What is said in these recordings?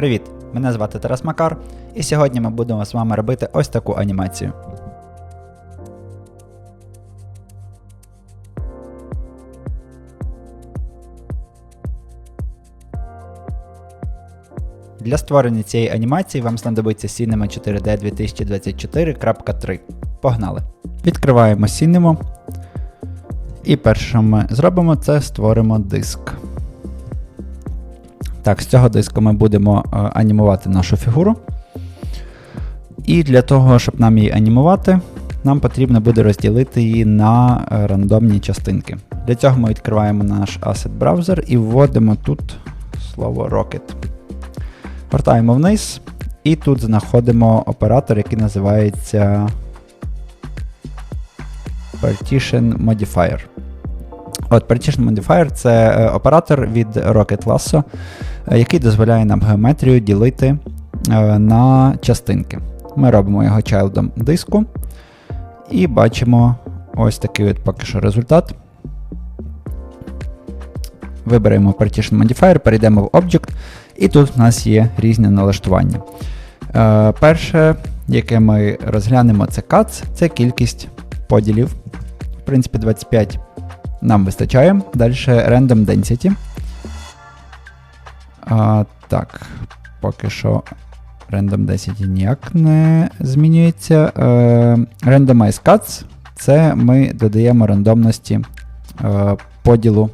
Привіт! Мене звати Тарас Макар, і сьогодні ми будемо з вами робити ось таку анімацію. Для створення цієї анімації вам знадобиться Cinema 4D 2024.3. Погнали! Відкриваємо Cinema. І перше, що ми зробимо, це створимо диск. Так, з цього диску ми будемо е, анімувати нашу фігуру. І для того, щоб нам її анімувати, нам потрібно буде розділити її на е, рандомні частинки. Для цього ми відкриваємо наш Asset Browser і вводимо тут слово Rocket. Вертаємо вниз, і тут знаходимо оператор, який називається Partition Modifier. От Partition Modifier це е, оператор від Rocket Lasso, е, який дозволяє нам геометрію ділити е, на частинки. Ми робимо його чайлдом диску і бачимо ось такий от поки що результат. Виберемо Partition Modifier, перейдемо в Object, і тут в нас є різні налаштування. Перше, яке ми розглянемо, це cuts, це кількість поділів. В принципі, 25 нам вистачає. Далі Random Density. А, Так, поки що Random Density ніяк не змінюється. Е, Randomize Cuts це ми додаємо рандомності е, поділу,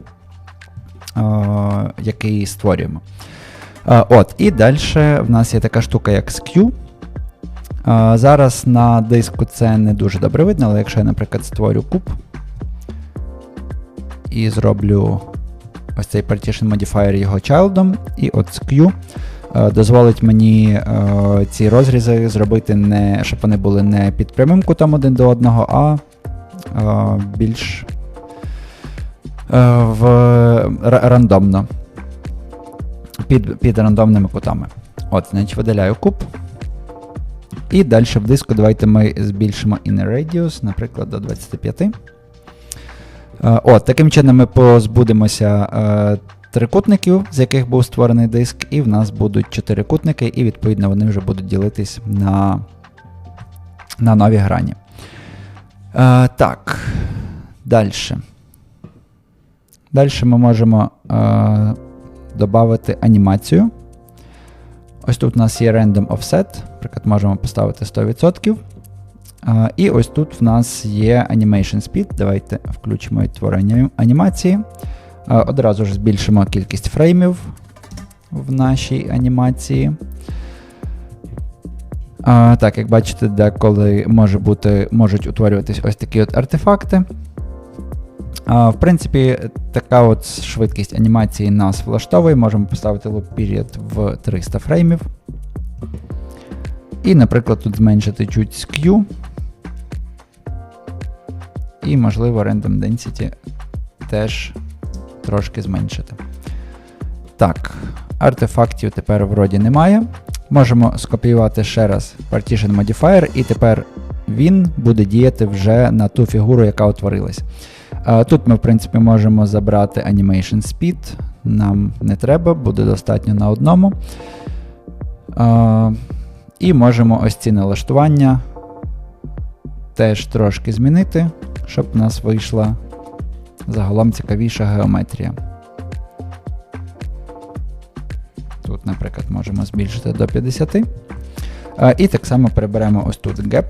е, який створюємо. Е, от, І далі в нас є така штука, як Skew. Е, зараз на диску це не дуже добре видно, але якщо я, наприклад, створю куб і зроблю ось цей partition modifier його childом, і от skew е, дозволить мені е, ці розрізи зробити, не, щоб вони були не під прямим кутом один до одного, а е, більш в, рандомно. Під, під рандомними кутами. От, значить, видаляю куб. І далі в диску давайте ми збільшимо inner radius, наприклад, до 25. Е, От, таким чином ми позбудемося е, трикутників, з яких був створений диск, і в нас будуть чотирикутники, і відповідно вони вже будуть ділитись на, на нові грані. Е, так, далі. Далі ми можемо е, додати анімацію. Ось тут у нас є Random Offset, наприклад, можемо поставити 100%. І ось тут в нас є Animation Speed. Давайте включимо відтворення анімації. Одразу ж збільшимо кількість фреймів в нашій анімації. Так, як бачите, деколи може бути, можуть утворюватись ось такі от артефакти. В принципі, така от швидкість анімації нас влаштовує. Можемо поставити loop period в 300 фреймів. І, наприклад, тут зменшити чуть skew. І, можливо, Random Density теж трошки зменшити. Так, артефактів тепер вроді немає. Можемо скопіювати ще раз Partition Modifier, і тепер він буде діяти вже на ту фігуру, яка утворилась. Тут ми, в принципі, можемо забрати Animation Speed. Нам не треба, буде достатньо на одному. І можемо ось ці налаштування теж трошки змінити, щоб в нас вийшла загалом цікавіша геометрія. Тут, наприклад, можемо збільшити до 50. І так само переберемо ось тут gap.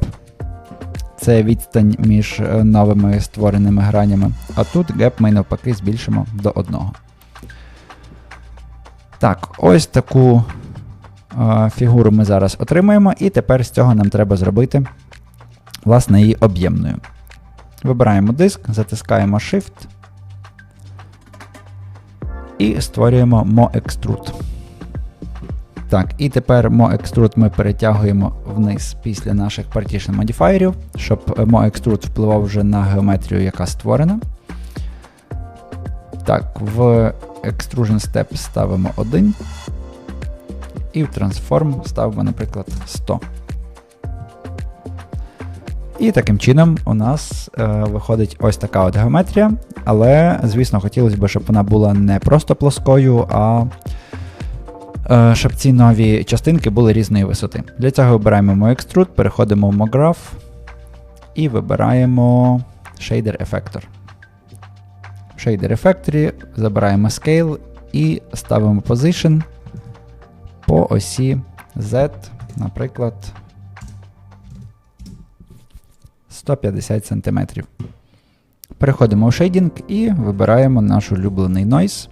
Це відстань між е, новими створеними гранями. А тут gap ми навпаки збільшимо до 1. Так, ось таку е, фігуру ми зараз отримуємо, і тепер з цього нам треба зробити власне її об'ємною. Вибираємо диск, затискаємо Shift і створюємо MoExtrude. Так, і тепер MoExtrude ми перетягуємо вниз після наших partition модіфаєрів, щоб MoExtrude впливав вже на геометрію, яка створена. Так, в Extrusion Step ставимо 1. І в Transform ставимо, наприклад, 100. І таким чином у нас е, виходить ось така от геометрія. Але, звісно, хотілося б, щоб вона була не просто плоскою, а е, щоб ці нові частинки були різної висоти. Для цього вибираємо Extrude, переходимо в MoGraph і вибираємо Shader Effector. В Shader Effector забираємо Scale і ставимо Position по осі Z, наприклад, 150 см. Переходимо в Shading і вибираємо наш улюблений Noise.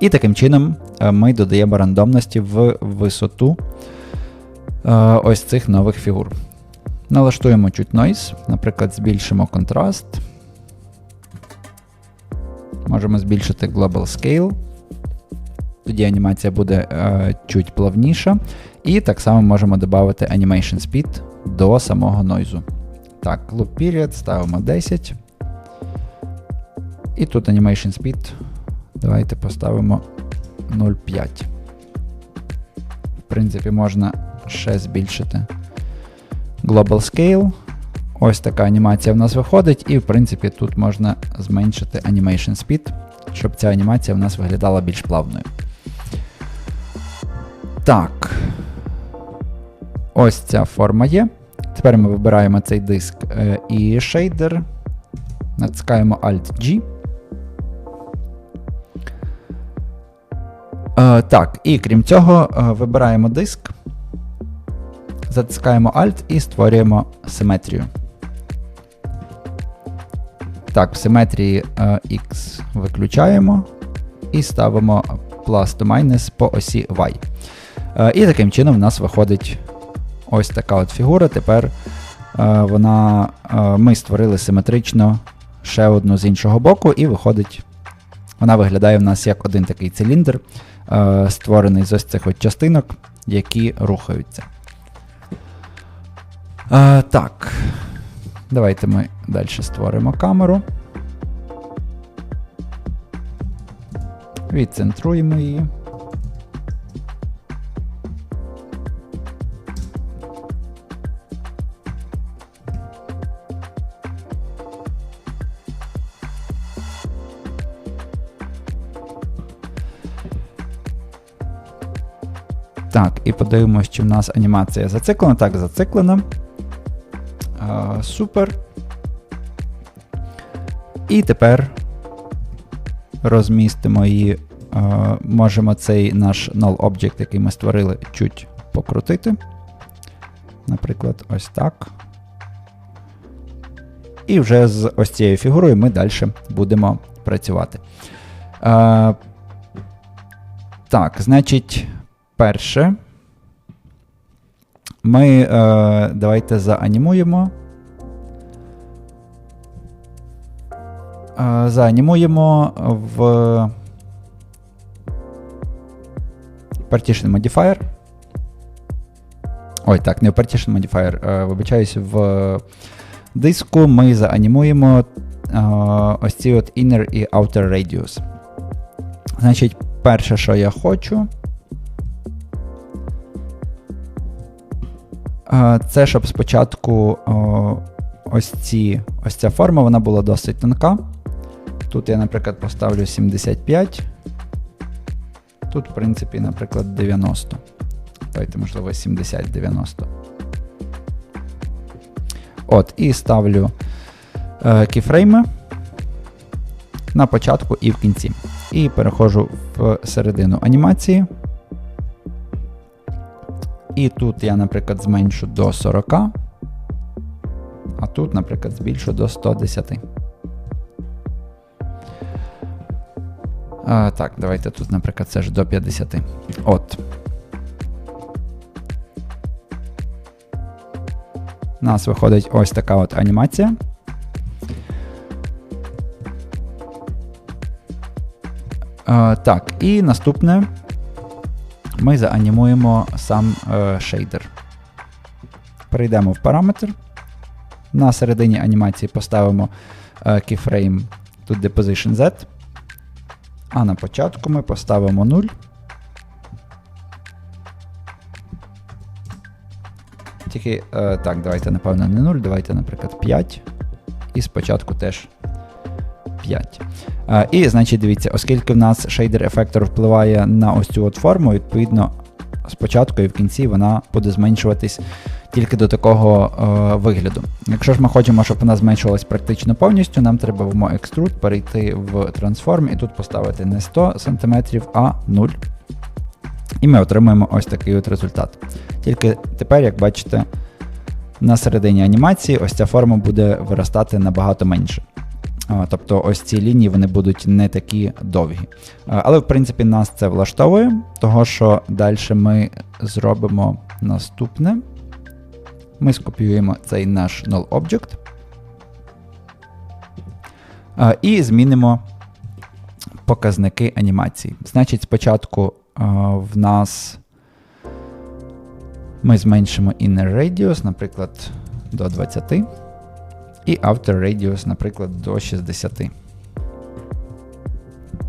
І таким чином е, ми додаємо рандомності в висоту е, ось цих нових фігур. Налаштуємо чуть Noise, наприклад, збільшимо контраст. Можемо збільшити Global Scale. Тоді анімація буде е, чуть плавніша. І так само можемо додати Animation Speed до самого нойзу. Так, Loop Period ставимо 10. І тут Animation Speed. Давайте поставимо 0,5. В принципі, можна ще збільшити Global Scale. Ось така анімація в нас виходить, і в принципі тут можна зменшити Animation Speed, щоб ця анімація в нас виглядала більш плавною. Так. Ось ця форма є. Тепер ми вибираємо цей диск е, і шейдер. Натискаємо Alt-G. Е, так, і крім цього, е, вибираємо диск, затискаємо Alt і створюємо симетрію. Так, в симетрії X виключаємо і ставимо plus to minus по осі Y. Е, і таким чином в нас виходить ось така от фігура. Тепер е, вона, е, ми створили симетрично ще одну з іншого боку, і виходить, вона виглядає в нас як один такий циліндр, створений з ось цих от частинок, які рухаються. Так. Давайте ми далі створимо камеру. Відцентруємо її. Так, і подивимось, чи в нас анімація зациклена. Так, зациклена. А, супер. І тепер розмістимо її. А, можемо цей наш null object, який ми створили, чуть покрутити. Наприклад, ось так. І вже з ось цією фігурою ми далі будемо працювати. А, так, значить, перше. Ми е, давайте заанімуємо. Е, заанімуємо в Partition Modifier. Ой, так, не в Partition Modifier, е, вибачаюсь, в диску ми заанімуємо е, ось ці от Inner і Outer Radius. Значить, перше, що я хочу. Це щоб спочатку ось ці, ось ця форма вона була досить тонка. Тут я, наприклад, поставлю 75. Тут, в принципі, наприклад, 90. Давайте, можливо, 70-90. От, і ставлю е, на початку і в кінці. І переходжу в середину анімації. І тут я, наприклад, зменшу до 40, а тут, наприклад, збільшу до 110. А, Так, давайте тут, наприклад, це ж до 50. От. У нас виходить ось така от анімація. А, Так, і наступне ми заанімуємо сам е, шейдер. Перейдемо в параметр. На середині анімації поставимо е, keyframe тут де position Z. А на початку ми поставимо 0. Тільки, е, так, давайте, напевно, не 0, давайте, наприклад, 5. І спочатку теж 5. Е, І, значить, дивіться, оскільки в нас шейдер ефектор впливає на ось цю от форму, відповідно, спочатку і в кінці вона буде зменшуватись тільки до такого е, вигляду. Якщо ж ми хочемо, щоб вона зменшувалась практично повністю, нам треба в Extrude перейти в Transform і тут поставити не 100 см, а 0 і ми отримуємо ось такий от результат. Тільки тепер, як бачите, на середині анімації ось ця форма буде виростати набагато менше. Тобто ось ці лінії вони будуть не такі довгі. Але, в принципі, нас це влаштовує, того що далі ми зробимо наступне. Ми скопіюємо цей наш null object і змінимо показники анімації. Значить, спочатку в нас ми зменшимо inner radius, наприклад, до 20, і outer radius, наприклад, до 60.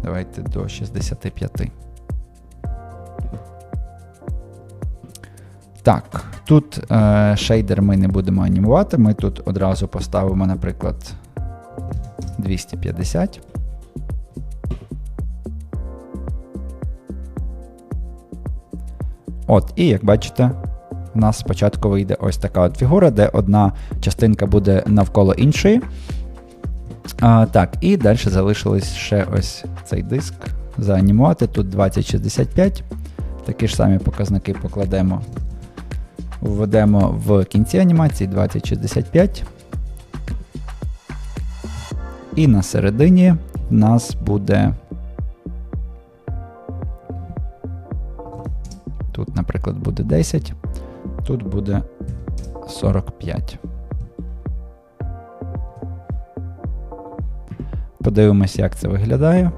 Давайте до 65. Так, тут е, шейдер ми не будемо анімувати. Ми тут одразу поставимо, наприклад, 250. От, і як бачите, у нас спочатку вийде ось така от фігура, де одна частинка буде навколо іншої. А, Так, і далі залишилось ще ось цей диск заанімувати. Тут 2065. Такі ж самі показники покладемо. Введемо в кінці анімації 2065. І на середині в нас буде. Тут, наприклад, буде 10, тут буде 45. Подивимось, як це виглядає.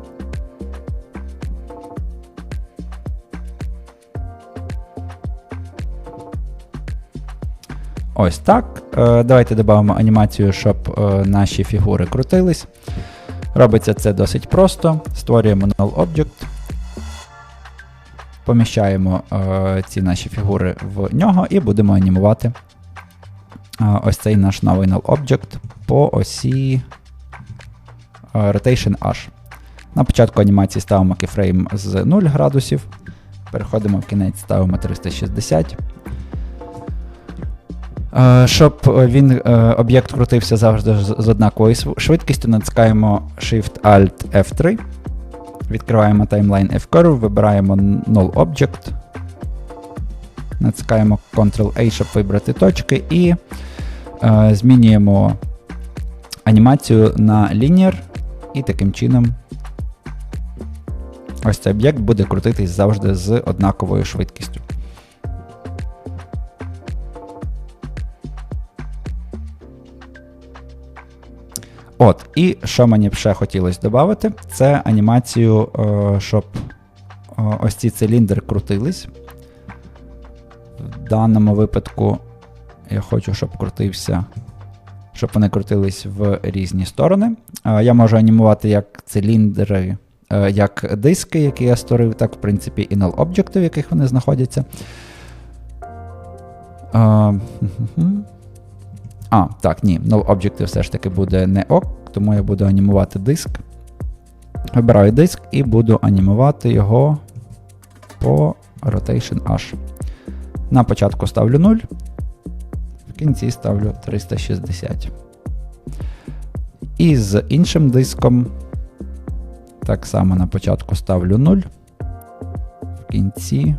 Ось так. Е, Давайте додамо анімацію, щоб е, наші фігури крутились. Робиться це досить просто. Створюємо null object. Поміщаємо е, ці наші фігури в нього і будемо анімувати е, ось цей наш новий null object по осі е, Rotation H. На початку анімації ставимо keyframe з 0 градусів. Переходимо в кінець, ставимо 360. Е, Щоб він е, об'єкт крутився завжди з з однаковою швидкістю, натискаємо Shift-Alt F3. Відкриваємо таймлайн F-Curve, вибираємо Null Object. Натискаємо Ctrl-A, щоб вибрати точки, і е, змінюємо анімацію на Linear, і таким чином ось цей об'єкт буде крутитись завжди з однаковою швидкістю. От, і що мені б ще хотілося додати, це анімацію, е, щоб е, ось ці циліндри крутились. В даному випадку я хочу, щоб крутився, щоб вони крутились в різні сторони. Е, Я можу анімувати як циліндри, як диски, які я створив, так, в принципі, і null об'єкти, в яких вони знаходяться. А, так, ні, null object все ж таки буде не ок, тому я буду анімувати диск. Вибираю диск і буду анімувати його по rotation H. На початку ставлю 0, в кінці ставлю 360. І з іншим диском так само на початку ставлю 0, в кінці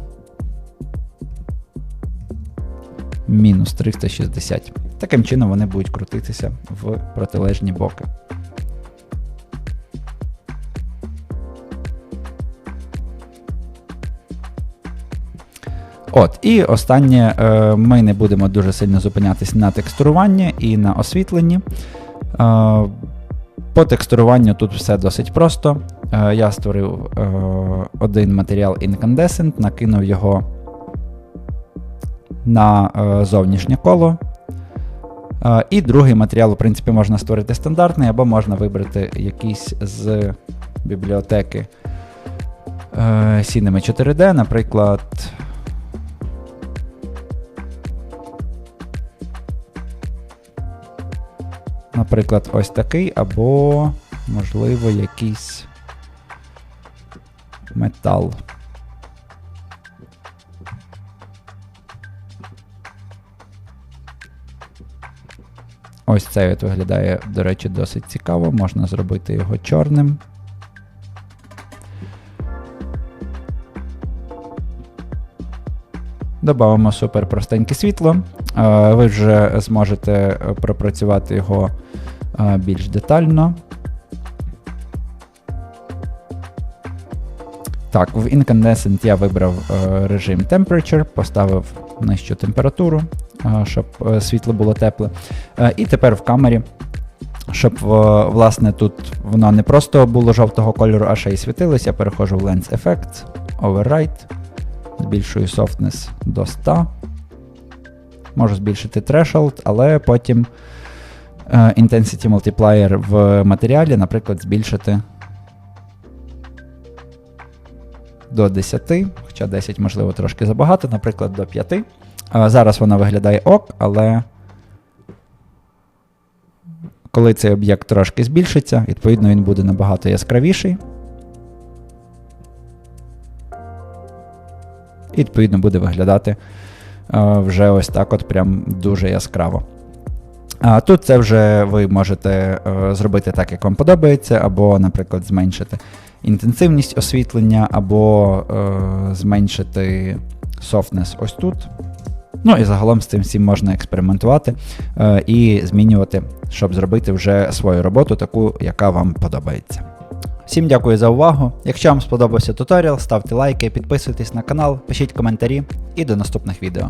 мінус 360. Таким чином вони будуть крутитися в протилежні боки. От, і останнє, е, ми не будемо дуже сильно зупинятись на текстуруванні і на освітленні. Е, по текстуруванню тут все досить просто. Е, я створив один матеріал Incandescent, накинув його на зовнішнє коло. І другий матеріал, в принципі, можна створити стандартний, або можна вибрати якийсь з бібліотеки е, Cinema 4D, наприклад. Наприклад, ось такий, або можливо, якийсь метал. Ось цей от виглядає, до речі, досить цікаво. Можна зробити його чорним. Добавимо супер простеньке світло. Е, Ви вже зможете е, пропрацювати його е, більш детально. Так, в Incandescent я вибрав режим Temperature, поставив нижчу температуру, щоб е, світло було тепле. Е, і тепер в камері, щоб е, власне тут воно не просто було жовтого кольору, а ще й світилося, переходжу в Lens Effects, Override, збільшую softness до 100. Можу збільшити threshold, але потім Intensity Multiplier в матеріалі, наприклад, збільшити до 10, хоча 10, можливо, трошки забагато, наприклад, до 5. Зараз вона виглядає ок, але коли цей об'єкт трошки збільшиться, відповідно він буде набагато яскравіший. І відповідно буде виглядати вже ось так от прям дуже яскраво. А тут це вже ви можете е, зробити так, як вам подобається, або, наприклад, зменшити інтенсивність освітлення, або е, зменшити softness ось тут. Ну і загалом з цим всім можна експериментувати е, і змінювати, щоб зробити вже свою роботу, таку, яка вам подобається. Всім дякую за увагу. Якщо вам сподобався туторіал, ставте лайки, підписуйтесь на канал, пишіть коментарі і до наступних відео.